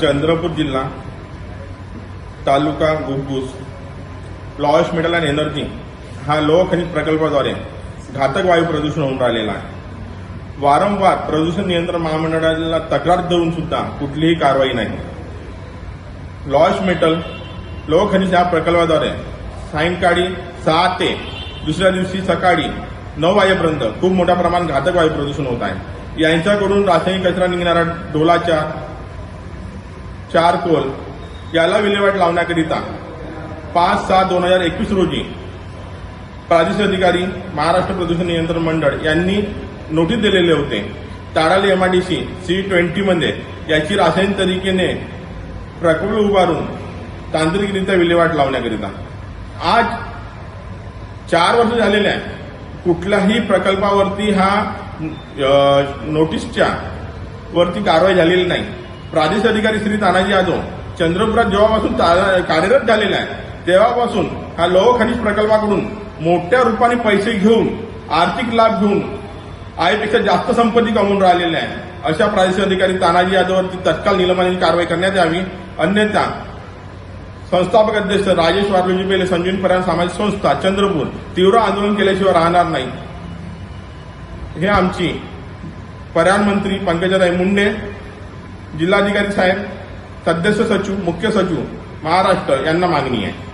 चंद्रपूर जिल्हा तालुका Ghugus Lloyds metal and energy हा लोह खनिज प्रकल्पाद्वारे घातक वायू प्रदूषण होऊन राहिलेला आहे. वारंवार प्रदूषण नियंत्रण महामंडळाला तक्रार देऊन सुद्धा कुठलीही कारवाई नाही. लॉयस मेटल लोह खनिज या प्रकल्पाद्वारे सायंकाळी सहा ते दुसऱ्या दिवशी सकाळी नऊ वाजेपर्यंत खूप मोठ्या प्रमाणात घातक वायू प्रदूषण होत आहे. यांच्याकडून रासायनिक कचरा निघणारा ढोलाच्या चारकोल याला विल्हेवाट लावण्याकरिता पाच सहा दोन हजार एकवीस रोजी प्रादेशिक अधिकारी महाराष्ट्र प्रदूषण नियंत्रण मंडळ यांनी नोटीस दिलेले होते. ताडाली एमआयडीसी सी ट्वेंटी मध्ये याची रासायनिक तरीकेने प्रकल्प उभारून तांत्रिकरित्या विल्हेवाट लावण्याकरिता. आज चार वर्ष झालेल्या कुठल्याही प्रकल्पावरती हा नोटीसच्या वरती कारवाई झालेली नाही. प्रादेशिक अधिकारी श्री तानाजी यादव चंद्रपुरात जेव्हापासून कार्यरत झालेला आहे तेव्हापासून हा लोह खनिज प्रकल्पाकडून मोठ्या रूपाने पैसे घेऊन आर्थिक लाभ घेऊन आयपेक्षा जास्त संपत्ती कमवून राहिलेल्या आहे. अशा प्रादेशिक अधिकारी तानाजी यादववरती तत्काल निलंबनाची कारवाई करण्यात यावी. अन्यथा संस्थापक अध्यक्ष राजेश वारलोजी पेले संजीवन पर्याय सामाजिक संस्था चंद्रपूर तीव्र आंदोलन केल्याशिवाय राहणार नाही. हे आमची पर्यावरण मंत्री पंकजाताई मुंडे जिल्हाधिकारी साहेब सदस्य सचिव मुख्य सचिव महाराष्ट्र यांना मागणी आहे.